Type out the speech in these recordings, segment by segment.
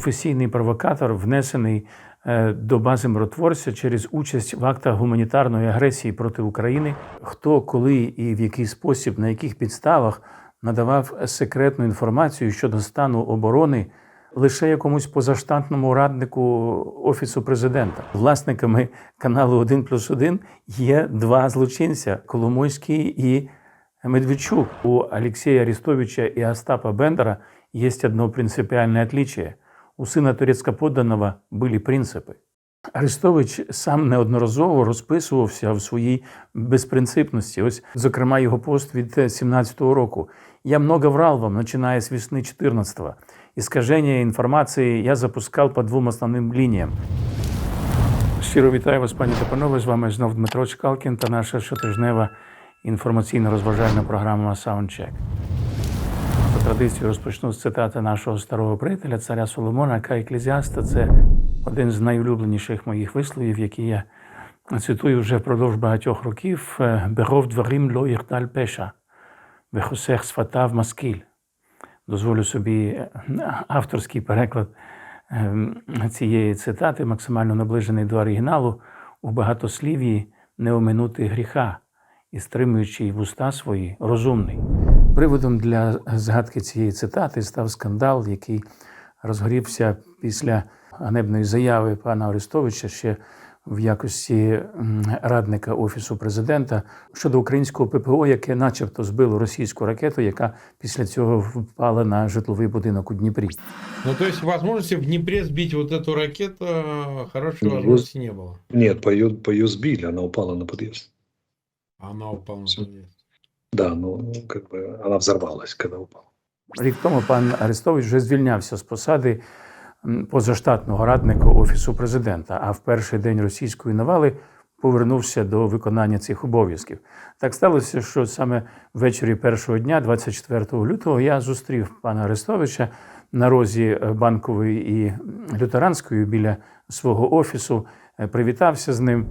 професійний провокатор, внесений е, до бази миротворця через участь в актах гуманітарної агресії проти України. Хто, коли і в який спосіб, на яких підставах надавав секретну інформацію щодо стану оборони лише якомусь позаштатному раднику офісу президента. Власниками каналу 1 плюс 1 є два злочинця: Коломойський і Медведчук. У Алексея Арестовича и Остапа Бендера есть одно принципиальное отличие. У сина турецькоподданого були принципи. Арестович сам неодноразово розписувався в своїй безпринципності. Ось, зокрема, його пост від 17-го року. Я много врал вам, начиная с весны 14-го. Искажение информации я запускал по двом основним лініям. Щиро вітаю вас, пані та панове. З вами знов Дмитро Чкалкін та наша щотижнева інформаційно-розважальна програма Soundcheck. За традицією розпочну з цитати нашого старого приятеля, царя Соломона, еклезіаста це один з найулюбленіших моїх висловів, які я цитую вже впродовж багатьох років. Е, Беров дворим ло пеша, вехосех сфатав маскіль. Дозволю собі е, авторський переклад ем, цієї цитати, максимально наближений до оригіналу, у багатослів'ї не оминути гріха і стримуючи вуста свої розумний. Приводом для згадки цієї цитати став скандал, який розгорівся після ганебної заяви пана Арестовича ще в якості м, радника офісу президента щодо українського ППО, яке, начебто, збило російську ракету, яка після цього впала на житловий будинок у Дніпрі. Ну, то есть возможности в Днепре сбить вот эту ракету э, хорошей Ну, возможности не было. Нет, по ее, по ее сбили, она упала на подъезд. Она упала на Всё. Да, ну, как бы она взорвалась, когда упала. Рік тому пан Арестович вже звільнявся з посади позаштатного радника офісу президента, а в перший день російської навали повернувся до виконання цих обов'язків. Так сталося, що саме ввечері першого дня, 24 лютого, я зустрів пана Арестовича на розі е, банкової і лютеранської біля свого офісу, е, привітався з ним.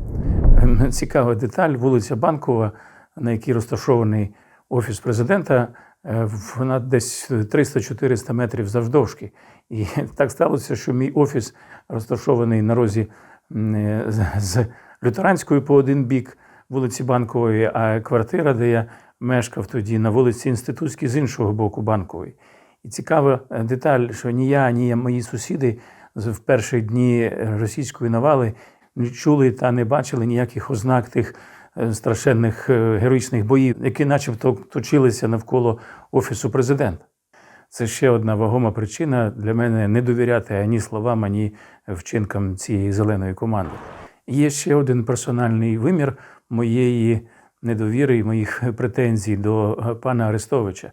Ем, Цікава деталь, вулиця Банкова, на якій розташований офіс президента, е, вона десь 300-400 метрів завдовжки. І так сталося, що мій офіс розташований на розі е, з- лютеранської по один бік вулиці Банкової, а квартира, де я мешкав тоді, на вулиці Інститутській з іншого боку Банкової. І цікава е, деталь, що ні я, ні мої сусіди в перші дні російської навали не чули та не бачили ніяких ознак тих Е, страшенних е, героїчних боїв, які, начебто, точилися навколо офісу президента. Це ще одна вагома причина для мене не довіряти ані словам, ані вчинкам цієї зеленої команди. Є ще один персональний вимір моєї недовіри і моїх претензій до е, пана Арестовича.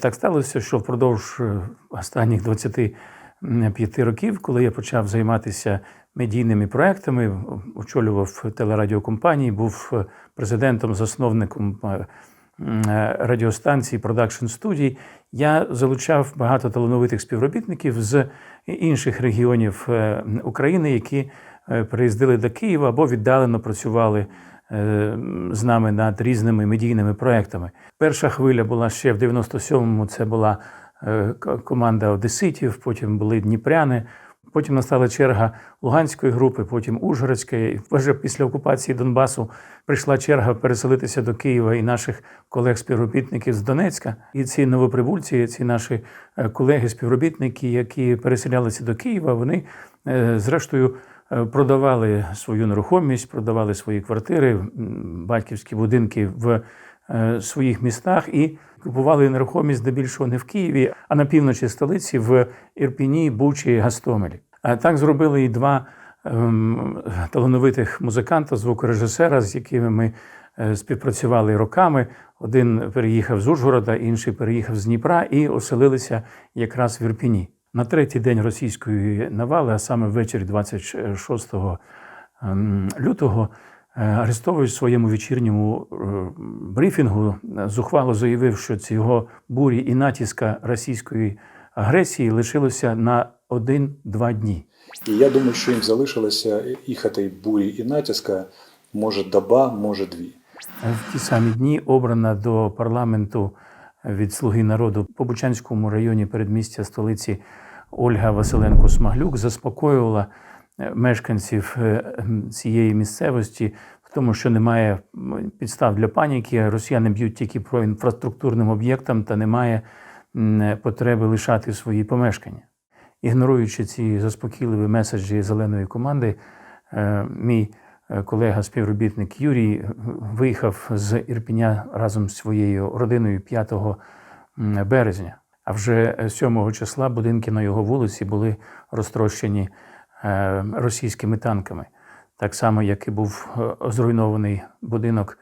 Так сталося, що впродовж останніх 20 п'яти років, коли я почав займатися медійними проектами, очолював телерадіокомпанії, був е, президентом, засновником е, е, радіостанції продакшн студій, я залучав багато талановитих співробітників з інших регіонів України, які приїздили до Києва або віддалено працювали. З нами над різними медійними проектами. Перша хвиля була ще в 97-му. Це була команда Одеситів, потім були Дніпряни. Потім настала черга Луганської групи, потім Ужгородської. Вже після окупації Донбасу прийшла черга переселитися до Києва і наших колег-співробітників з Донецька. І ці новоприбульці, ці наші е, колеги-співробітники, які переселялися до Києва, вони е, зрештою е, продавали свою нерухомість, продавали свої квартири, батьківські будинки в е, своїх містах і купували нерухомість здебільшого не в Києві, а на півночі столиці в Ірпіні, Бучі, Гастомелі. А так зробили і два ем, талановитих музиканта, звукорежисера, з якими ми е, співпрацювали роками. Один переїхав з Ужгорода, інший переїхав з Дніпра і оселилися якраз в Ірпіні. На третій день російської навали, а саме ввечері 26 ем, лютого, Арестович в своєму вечірньому е, брифінгу е, зухвало заявив, що цього бурі і натиска російської агресії лишилося на один-два дні. І я думаю, що їм залишилося їх цієї бурі і натиска може доба, може дві. В ті самі дні обрана до парламенту від Слуги народу по Бучанському районі передмістя столиці Ольга Василенко Смаглюк заспокоювала е, мешканців е, цієї місцевості в тому, що немає підстав для паніки. Росіяни б'ють тільки по інфраструктурним об'єктам та немає потреби лишати свої помешкання. Ігноруючи ці заспокійливі меседжі зеленої команди, е, мій е, колега-співробітник Юрій е, виїхав з Ірпіня разом з своєю родиною 5 березня. А вже е, 7 числа будинки на його вулиці були розтрощені е, російськими танками. Так само, як і був е, зруйнований будинок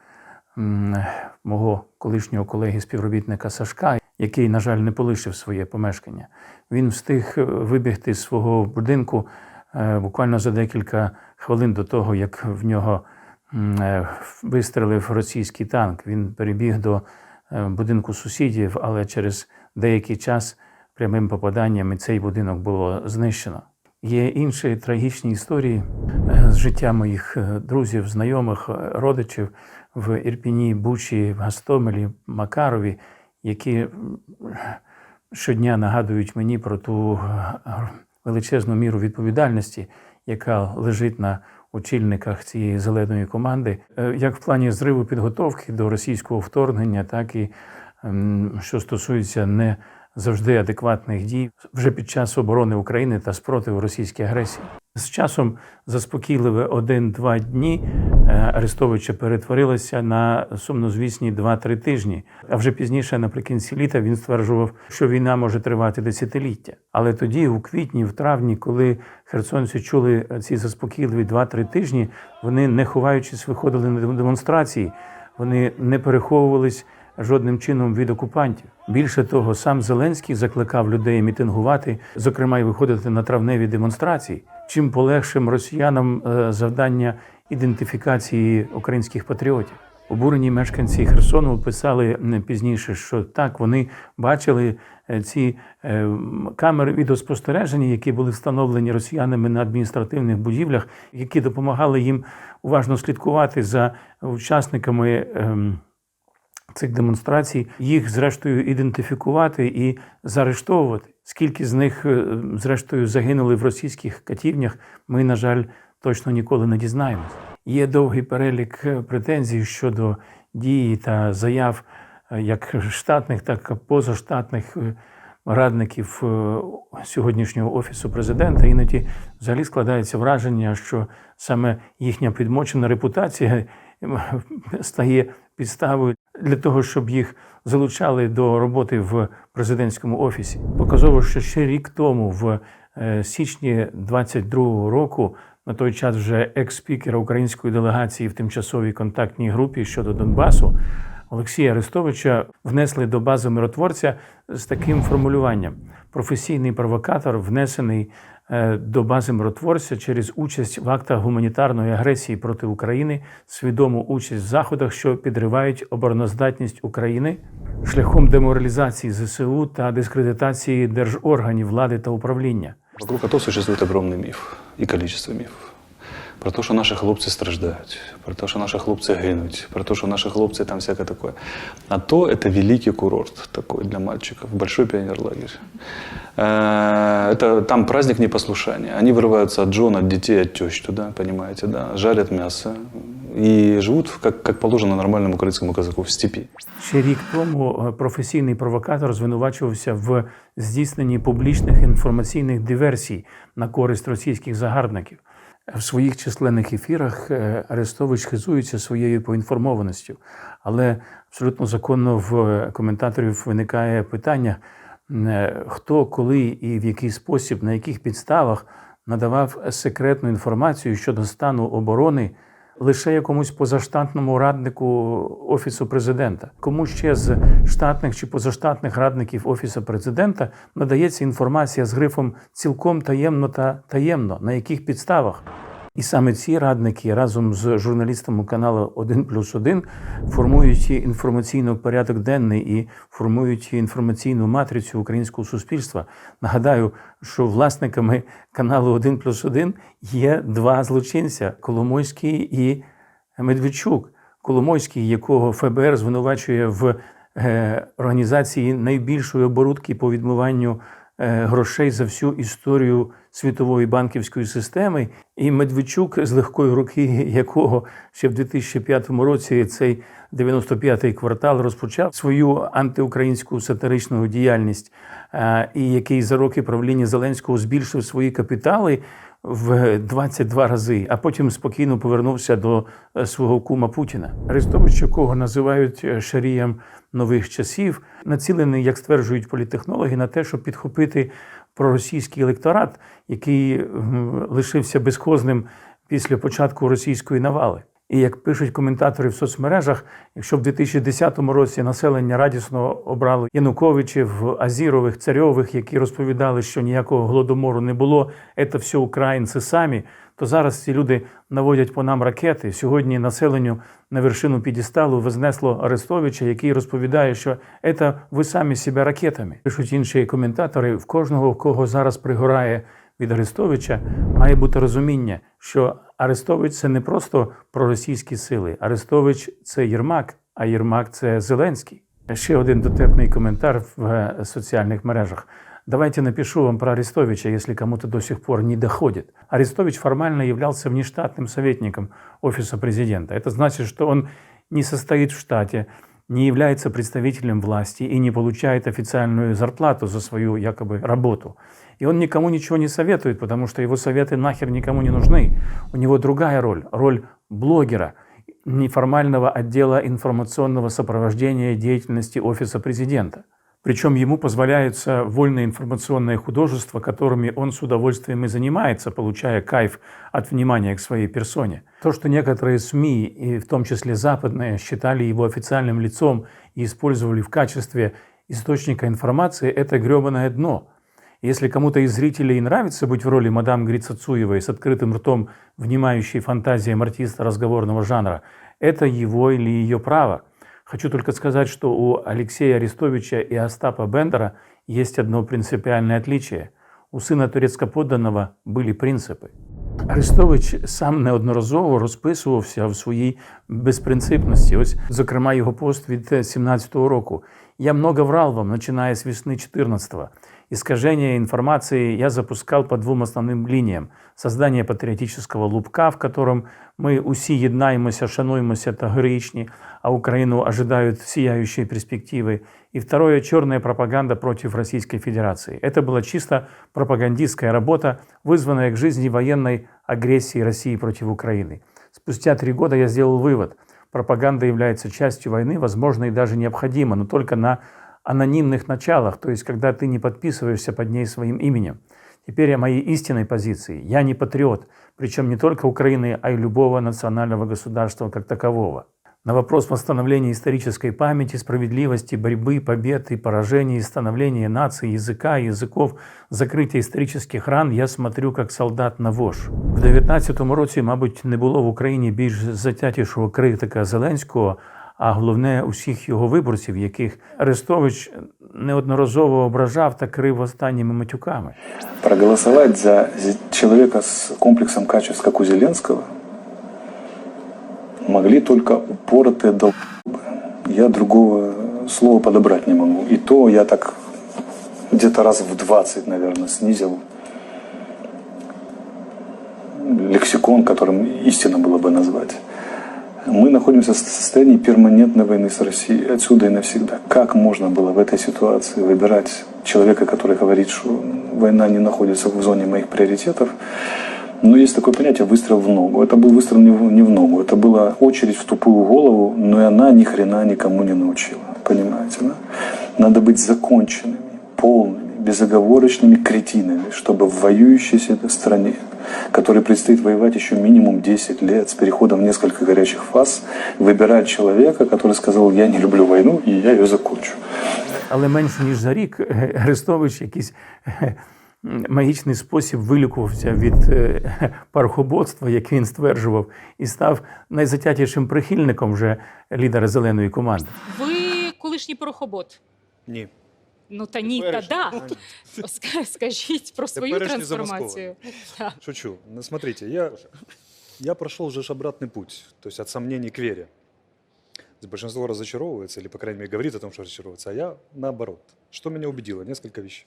мого колишнього колеги-співробітника Сашка, який, на жаль, не полишив своє помешкання. Він встиг е, вибігти з свого будинку е, буквально за декілька хвилин до того, як в нього е, вистрелив російський танк. Він перебіг до е, будинку сусідів, але через деякий час прямим попаданням цей будинок було знищено. Є інші трагічні історії е, з життя моїх е, друзів, знайомих, е, родичів в Ірпіні, Бучі, Гастомелі, Макарові, які щодня нагадують мені про ту величезну міру відповідальності, яка лежить на очільниках цієї зеленої команди, як в плані зриву підготовки до російського вторгнення, так і що стосується не завжди адекватних дій вже під час оборони України та спротиву російській агресії. З часом заспокійливе один-два дні е, Арестовича перетворилося на сумнозвісні 2-3 тижні. А вже пізніше, наприкінці літа, він стверджував, що війна може тривати десятиліття. Але тоді, у квітні, в травні, коли херсонці чули ці заспокійливі 2-3 тижні, вони не ховаючись виходили на демонстрації, вони не переховувались жодним чином від окупантів. Більше того, сам Зеленський закликав людей мітингувати, зокрема й виходити на травневі демонстрації, чим полегшим росіянам е, завдання ідентифікації українських патріотів. Обурені мешканці Херсону писали пізніше, що так вони бачили е, ці е, камери відеоспостереження, які були встановлені росіянами на адміністративних будівлях, які допомагали їм уважно слідкувати за учасниками. Цих демонстрацій, їх зрештою ідентифікувати і заарештовувати. Скільки з них, е, зрештою, загинули в російських катівнях, ми, на жаль, точно ніколи не дізнаємось. Є довгий перелік е, претензій щодо дії та заяв е, як штатних, так і позаштатних радників сьогоднішнього офісу президента. Іноді взагалі складається враження, що саме їхня підмочена репутація стає підставою для того, щоб їх залучали до роботи в президентському офісі. Показово, що ще рік тому, в е, січні 22-го року, на той час вже екс-спікера української делегації в тимчасовій контактній групі щодо Донбасу. Олексія Арестовича внесли до бази миротворця з таким формулюванням: професійний провокатор, внесений до бази миротворця через участь в актах гуманітарної агресії проти України, свідому участь в заходах, що підривають обороноздатність України шляхом деморалізації ЗСУ та дискредитації держорганів влади та управління. Вокруг АТО существует огромный миф и количество мифов Про те, що наші хлопці страждають, про те, що наші хлопці гинуть, про те, що наші хлопці там всяке таке. АТО – это великий курорт такой для мальчиков, большой пионерлагерь. Э, Это там праздник непослушания. Они вырываются от Джона, от детей, от тещ туда, понимаете, да, жарят мясо и живут, как, как положено нормальному украинскому казаку, в степи. Ще рік тому е, професійний провокатор звинувачувався в здійсненні публічних інформаційних диверсій на користь російських загарбників. В своїх численних ефірах е, Арестович хизується своєю поінформованістю, але абсолютно законно в е, коментаторів виникає питання, е, хто, коли і в який спосіб, на яких підставах надавав секретну інформацію щодо стану оборони лише якомусь позаштатному раднику офісу президента. Кому ще з штатних чи позаштатних радників офісу президента надається інформація з грифом цілком таємно та таємно, на яких підставах. І саме ці радники разом з журналістами каналу 1 плюс 1 формують інформаційний порядок денний і формують інформаційну матрицю українського суспільства. Нагадаю, що власниками каналу 1 плюс 1 є два злочинця Коломойський і Медведчук. Коломойський, якого ФБР звинувачує в е, організації найбільшої оборудки по відмиванню е, грошей за всю історію світової банківської системи. І Медведчук, з легкої руки якого ще в 2005 році цей 95-й квартал розпочав свою антиукраїнську сатиричну діяльність, е, і який за роки правління Зеленського збільшив свої капітали в 22 рази, а потім спокійно повернувся до е, свого кума Путіна. Арестович, якого називають е, шарієм нових часів, націлений, як стверджують політехнологи, на те, щоб підхопити проросійський електорат, який лишився безхозним після початку російської навали. І як пишуть коментатори в соцмережах, якщо в 2010 році населення радісно обрало Януковичів, Азірових, Царьових, які розповідали, що ніякого голодомору не було, це все українці самі, то зараз ці люди наводять по нам ракети. Сьогодні населенню на вершину підісталу вознесло Арестовича, який розповідає, що це ви самі себе ракетами. Пишуть інші коментатори, в кожного, в кого зараз пригорає від Арестовича, має бути розуміння, що Арестович це не просто проросійські сили. Арестович це Єрмак, а Єрмак це Зеленський. Ще один дотепний коментар в е, соціальных мережах. Давайте напишу вам про Арестовича, если кому-то до сих пор не доходит. Арестович формально являлся внештатным советником Офиса президента. Это значит, что он не состоит в штате, не является представителем власти и не получает официальную зарплату за свою якобы работу. И он никому ничего не советует, потому что его советы нахер никому не нужны. У него другая роль, роль блогера, неформального отдела информационного сопровождения деятельности Офиса президента. Причем ему позволяется вольное информационное художество, которыми он с удовольствием и занимается, получая кайф от внимания к своей персоне. То, что некоторые СМИ, и в том числе западные, считали его официальным лицом и использовали в качестве источника информации, это гребаное дно. Если кому-то из зрителей нравится быть в роли мадам Грицацуевой с открытым ртом, внимающей фантазиям артиста разговорного жанра, это его или ее право. Хочу только сказать, что у Алексея Арестовича и Остапа Бендера есть одно принципиальное отличие. У сына турецкоподданного были принципи. Арестович сам неодноразово розписувався в своїй безпринципності. Ось, зокрема, його пост від 17-го року. Я много врал вам, начиная с весны 14-го. Искажение информации я запускал по двум основным линиям. Создание патріотичного лупка, в котором мы усі єднаємося, шануємося та героїчні, а Украину ожидают сияющие перспективы. И второе – черная пропаганда против Российской Федерации. Это была чисто пропагандистская работа, вызванная к жизни военной агрессии России против Украины. Спустя три года я сделал вывод. Пропаганда является частью войны, возможно, и даже необходима, но только на анонимных началах, то есть когда ты не подписываешься под ней своим именем. Теперь о моей истинной позиции. Я не патриот, причем не только Украины, а и любого национального государства как такового. На вопрос восстановления исторической памяти, справедливости, борьбы, побед и поражений, становления нации, языка, языков, закрытия исторических ран я смотрю как солдат на вож. В 19-му році, мабуть, не було в Україні більш затятішого критика Зеленського, а головне усіх його виборців, яких Арестович неодноразово ображав та крив останніми матюками. Проголосовать за зе- человека с комплексом качеств, как у Зеленского, могли только упоротые долбы. Я другого слова подобрать не могу. И то я так где-то раз в 20, наверное, снизил лексикон, которым истинно было бы назвать. Мы находимся в состоянии перманентной войны с Россией отсюда и навсегда. Как можно было в этой ситуации выбирать человека, который говорит, что война не находится в зоне моих приоритетов? Но есть такое понятие выстрел в ногу. Это был выстрел не в, не в ногу, это была очередь в тупую голову, но и она ни хрена никому не научила. Понимаете, да? Надо быть законченными, полными, безоговорочными кретинами, чтобы в воюющейся этой стране, которой предстоит воевать еще минимум 10 лет с переходом в несколько горячих фаз, выбирать человека, который сказал, я не люблю войну, и я ее закончу. Але менше ніж за рік е, Арестович якийсь е, магічний спосіб вилікувався від е, пархоботства, як він стверджував, і став найзатятішим прихильником вже лідера зеленої команди. Ви колишній порохобот. Ні. Ну та ні, та Теперішній. да. Ска- Скажіть про свою Теперішній трансформацію. Так. Шучу. Ну, смотрите, я, я прошел же ж обратный путь, то есть от сомнений к вере. То есть Большинство разочаровывается, или, по крайней мере, говорит о том, что разочаровывается, а я наоборот. Что меня убедило? Несколько вещей.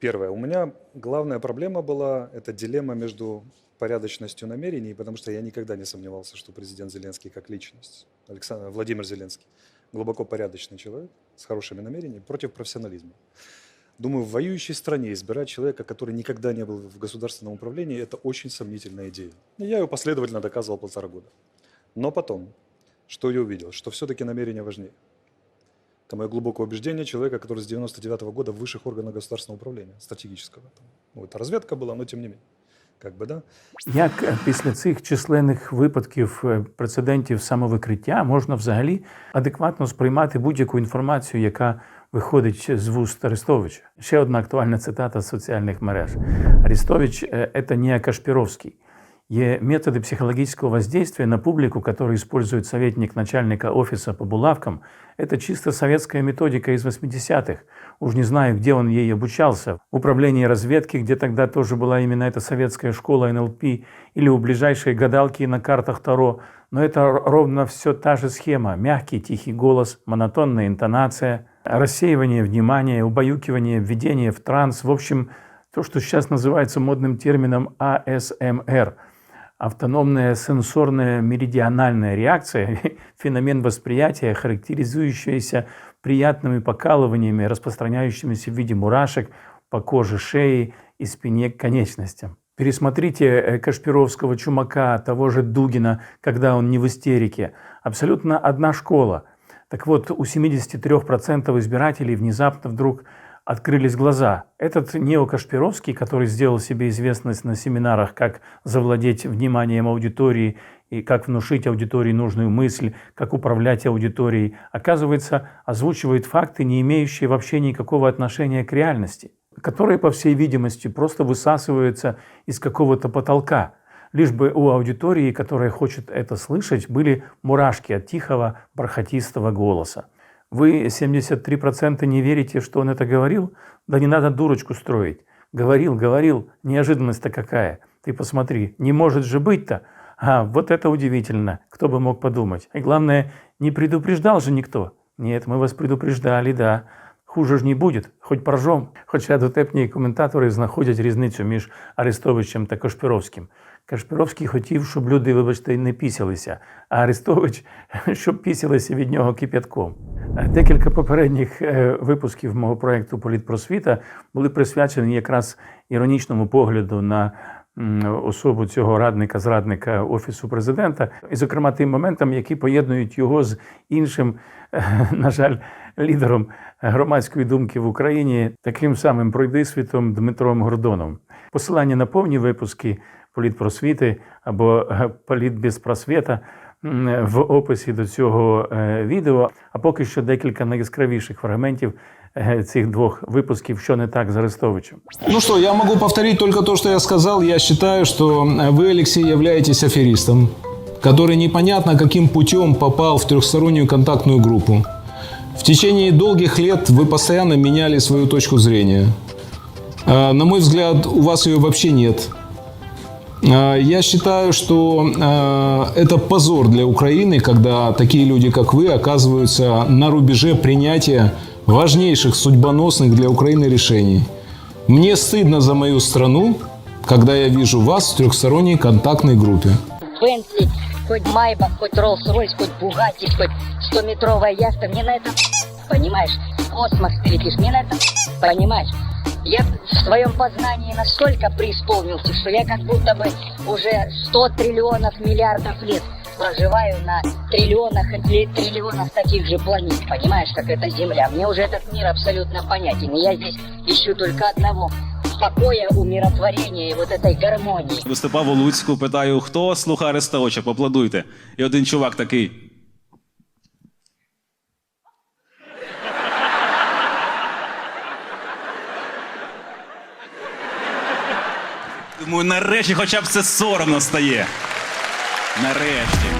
Первое. У меня главная проблема была это дилемма между порядочностью намерений, потому что я никогда не сомневался, что президент Зеленский как личность, Александр, Владимир Зеленский, глубоко порядочный человек с хорошими намерениями против профессионализма. Думаю, в воюющей стране избирать человека, который никогда не был в государственном управлении, это очень сомнительная идея. И я ее последовательно доказывал полтора года. Но потом, что я увидел? Что все-таки намерения важнее. Это мое глубокое убеждение человека, который с 99 года в высших органах государственного управления, стратегического. Ну, это разведка была, но тем не менее. Как би, да? Як е, після цих численних випадків е, прецедентів самовикриття можна взагалі адекватно сприймати будь-яку інформацію, яка виходить з вуст Арестовича? Ще одна актуальна цитата з соціальних мереж. Арестович – це не Кашпіровський. Є методы психологического воздействия на публику, которые использует советник начальника офиса по булавкам. Это чисто советская методика из 80-х. Уж не знаю, где он ей обучался. В управлении разведки, где тогда тоже была именно эта советская школа НЛП, или у ближайшей гадалки на картах Таро. Но это ровно все та же схема. Мягкий, тихий голос, монотонная интонация, рассеивание внимания, убаюкивание, введение в транс. В общем, то, что сейчас называется модным термином АСМР – автономная сенсорная меридиональная реакция, феномен восприятия, характеризующийся приятными покалываниями, распространяющимися в виде мурашек по коже шеи и спине к конечностям. Пересмотрите э, Кашпировского чумака, того же Дугина, когда он не в истерике. Абсолютно одна школа. Так вот, у 73% избирателей внезапно вдруг открылись глаза. Этот неокашпировский, который сделал себе известность на семинарах, как завладеть вниманием аудитории и как внушить аудитории нужную мысль, как управлять аудиторией, оказывается, озвучивает факты, не имеющие вообще никакого отношения к реальности, которые, по всей видимости, просто высасываются из какого-то потолка, лишь бы у аудитории, которая хочет это слышать, были мурашки от тихого, бархатистого голоса. Вы 73% не верите, что он это говорил? Да не надо дурочку строить. Говорил, говорил, неожиданность-то какая. Ты посмотри, не может же быть-то. А, вот это удивительно, кто бы мог подумать. И главное, не предупреждал же никто. Нет, мы вас предупреждали, да. Хуже ж не буде, хоч поржом. Хоча дотепні коментатори знаходять різницю між Арестовичем та Кашпіровським. Кашпіровський хотів, щоб люди, вибачте, не пісялися, а Арестович, щоб пісялися від нього кип'ятком. Декілька попередніх е, випусків мого проєкту Політпросвіта були присвячені якраз іронічному погляду на особу цього радника-зрадника Офісу президента, і, зокрема, тим моментам, які поєднують його з іншим, е, на жаль, лідером громадської думки в Україні, таким самим пройдисвітом Дмитром Гордоном. Посилання на повні випуски політпросвіти або е, політ без просвіта м, в описі до цього е, відео. А поки що декілька найяскравіших фрагментів е, цих двох випусків, що не так з Арестовичем. Ну что, я могу повторить только то, что я сказал. Я считаю, что э, вы, Алексей, являетесь аферистом, который непонятно каким путем попал в трехстороннюю контактную группу. В течение долгих лет вы постоянно меняли свою точку зрения. Э, На мой взгляд, у вас ее вообще нет. Э, Я считаю, что э, это позор для Украины, когда такие люди, как вы, оказываются на рубеже принятия важнейших судьбоносных для Украины решений. Мне стыдно за мою страну, когда я вижу вас в трехсторонней контактной группе. Бенсли, хоть Майбах, хоть Роллс-Ройс, хоть Бугатти, хоть 100-метровая яхта. Мне на это, понимаешь, космос встретишь, мне на это, понимаешь. Я в своем познании настолько преисполнился, что я как будто бы уже 100 триллионов миллиардов лет проживаю на триллионах и три- триллионах таких же планет, понимаешь, как эта Земля. Мне уже этот мир абсолютно понятен. И я здесь ищу только одного покоя, умиротворения и вот этой гармонии. Виступав у Луцьку, питаю, хто слуха Арестовича, поаплодуйте. І один чувак такий. Нарешті хоча б це соромно стає. Нарешті.